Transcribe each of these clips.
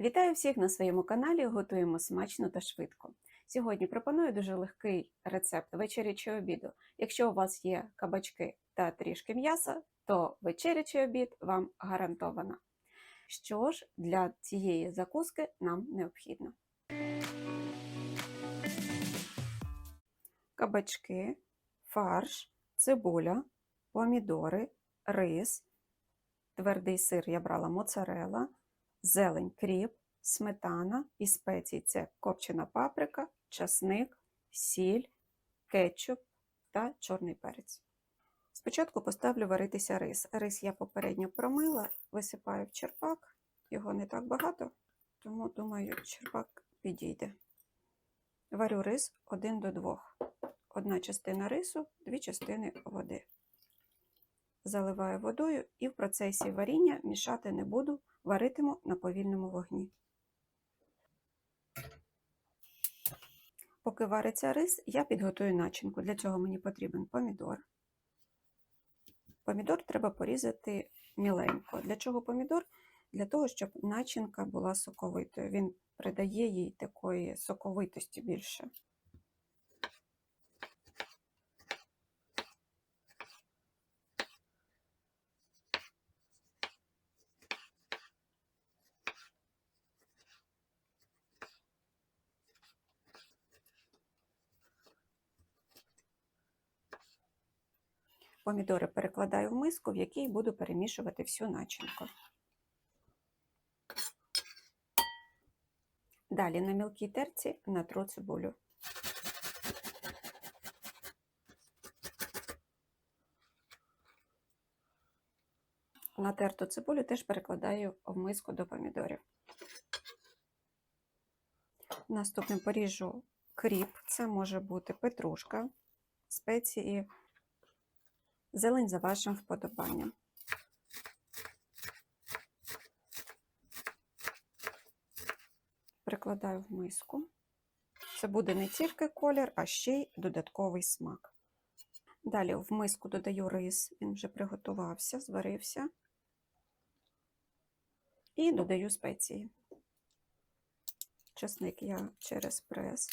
Вітаю всіх на своєму каналі. Готуємо смачно та швидко. Сьогодні пропоную дуже легкий рецепт вечері чи обіду. Якщо у вас є кабачки та трішки м'яса, то вечеря чи обід вам гарантовано. Що ж для цієї закуски нам необхідно? Кабачки, фарш, цибуля, помідори, рис, твердий сир я брала моцарела, зелень кріп, сметана і спеції це копчена паприка, часник, сіль, кетчуп та чорний перець. Спочатку поставлю варитися рис. Рис я попередньо промила, висипаю в черпак, його не так багато, тому думаю, черпак підійде. Варю рис 1 до 2. Одна частина рису, дві частини води. Заливаю водою і в процесі варіння мішати не буду, варитиму на повільному вогні. Поки вариться рис, я підготую начинку. Для цього мені потрібен помідор. Помідор треба порізати міленько. Для чого помідор? Для того, щоб начинка була соковитою. Він придає їй такої соковитості більше. Помідори перекладаю в миску, в якій буду перемішувати всю начинку. Далі на мілкій терці натру цибулю. Натерту цибулю теж перекладаю в миску до помідорів. Наступним поріжу кріп, це може бути петрушка, спеції, зелень за вашим вподобанням. Прикладаю в миску. Це буде не тільки колір, а ще й додатковий смак. Далі в миску додаю рис, він вже приготувався, зварився. І додаю спеції. Чесник я через прес.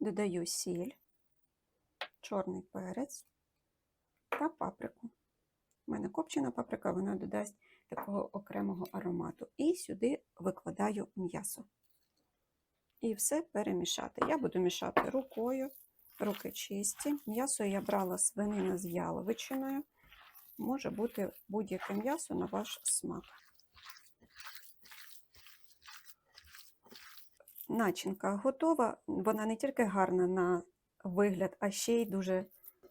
Додаю сіль, чорний перець та паприку. У мене копчена паприка, вона додасть такого окремого аромату. І сюди викладаю м'ясо. І все перемішати. Я буду мішати рукою, руки чисті. М'ясо я брала свинина з яловичиною. Може бути будь-яке м'ясо на ваш смак. Начинка готова. Вона не тільки гарна на вигляд, а ще й дуже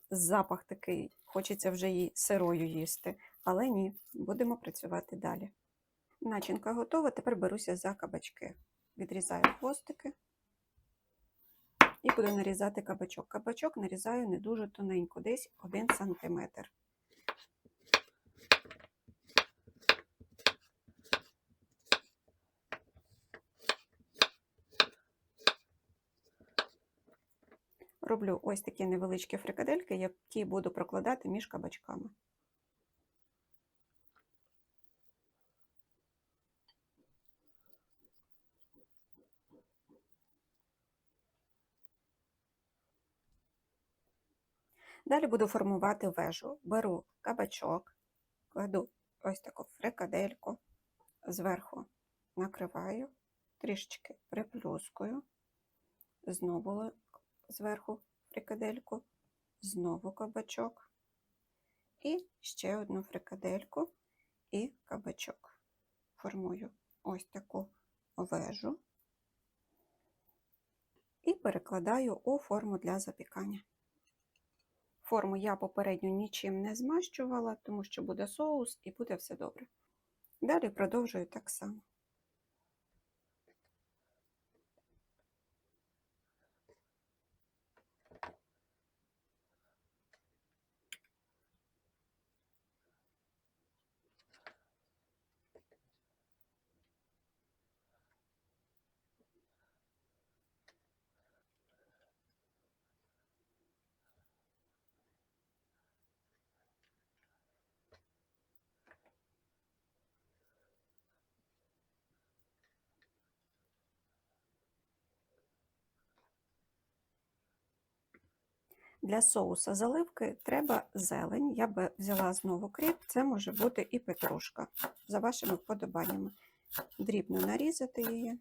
запах такий. Хочеться вже її сирою їсти. Але ні, будемо працювати далі. Начинка готова, тепер беруся за кабачки. Відрізаю хвостики і буду нарізати кабачок. Кабачок нарізаю не дуже тоненько, десь 1 см. Роблю ось такі невеличкі фрикадельки, які буду прокладати між кабачками. Далі буду формувати вежу. Беру кабачок, кладу ось таку фрикадельку, зверху накриваю, трішечки приплюскую, знову зверху фрикадельку, знову кабачок, і ще одну фрикадельку і кабачок. Формую ось таку вежу і перекладаю у форму для запікання. Форму я попередньо нічим не змащувала, тому що буде соус і буде все добре. Далі продовжую так само. Для соуса заливки треба зелень. Я би взяла знову кріп, це може бути і петрушка за вашими вподобаннями. Дрібно нарізати її.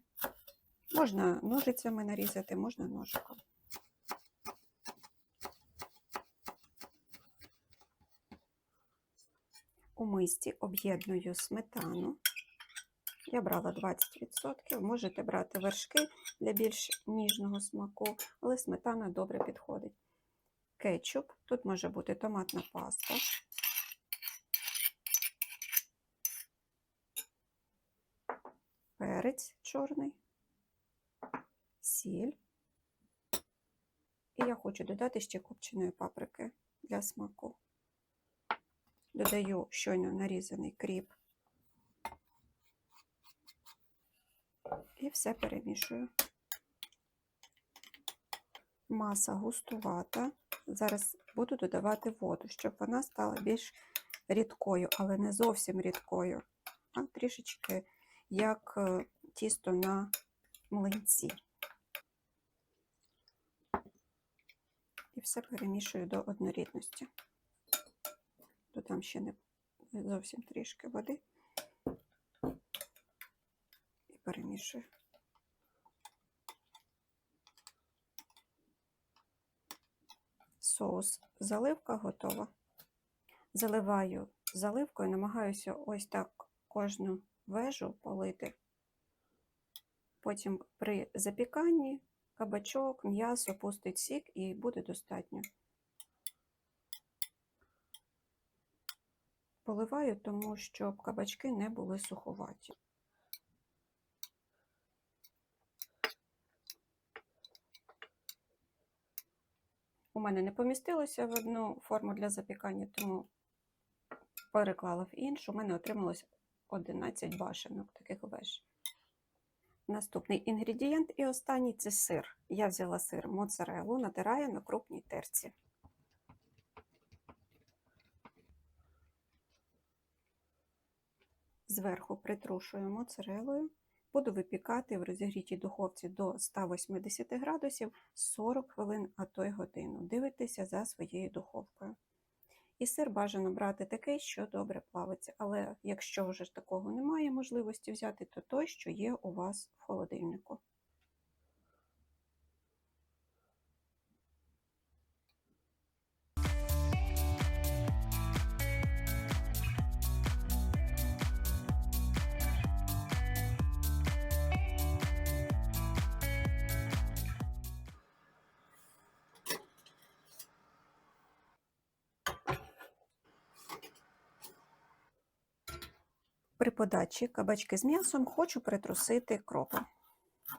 Можна ножицями нарізати, можна ножиком. У мисці об'єдную сметану. Я брала 20%, можете брати вершки для більш ніжного смаку, але сметана добре підходить. Кетчуп, тут може бути томатна паста. Перець чорний, сіль. І я хочу додати ще копченої паприки для смаку. Додаю щойно нарізаний кріп. І все перемішую. Маса густувата. Зараз буду додавати воду, щоб вона стала більш рідкою, але не зовсім рідкою, а трішечки як е, тісто на млинці. І все перемішую до однорідності. Додам ще не зовсім трішки води і перемішую. Соус заливка готова. Заливаю заливкою, намагаюся ось так кожну вежу полити. Потім при запіканні кабачок, м'ясо пустить сік і буде достатньо. Поливаю, тому щоб кабачки не були суховаті. У мене не помістилося в одну форму для запікання, тому переклала в іншу. У мене отрималось 11 башенок таких веж. Наступний інгредієнт і останній це сир. Я взяла сир моцарелу, натираю на крупній терці. Зверху притрушую моцарелою. Буду випікати в розігрітій духовці до 180 градусів 40 хвилин, а то й годину. Дивитеся за своєю духовкою. І сир бажано брати такий, що добре плавиться. Але якщо вже такого немає можливості взяти, то той, що є у вас в холодильнику. При подачі кабачки з м'ясом хочу притрусити кропом.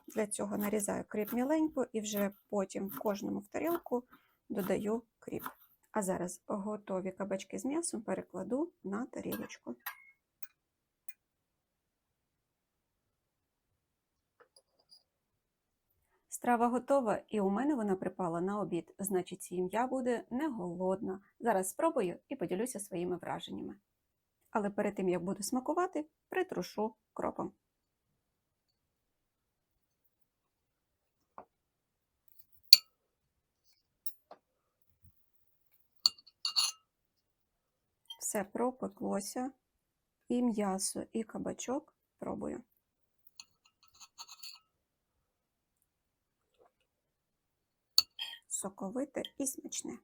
Для цього нарізаю кріп міленько і вже потім кожному в тарілку додаю кріп. А зараз готові кабачки з м'ясом перекладу на тарілочку. Страва готова, і у мене вона припала на обід, значить, сім'я буде не голодна. Зараз спробую і поділюся своїми враженнями. Але перед тим, як буду смакувати, притрушу кропом. Все пропеклося, і м'ясо, і кабачок пробую. Соковите і смачне.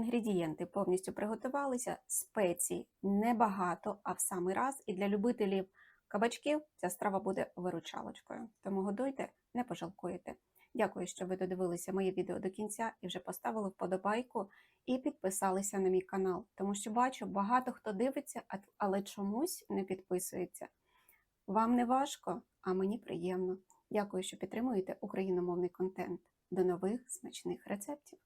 Інгредієнти повністю приготувалися, спецій небагато, а в самий раз. І для любителів кабачків ця страва буде виручалочкою. Тому годуйте, не пожалкуєте. Дякую, що ви додивилися моє відео до кінця і вже поставили вподобайку і підписалися на мій канал, тому що бачу, багато хто дивиться, але чомусь не підписується. Вам не важко, а мені приємно. Дякую, що підтримуєте україномовний контент. До нових смачних рецептів!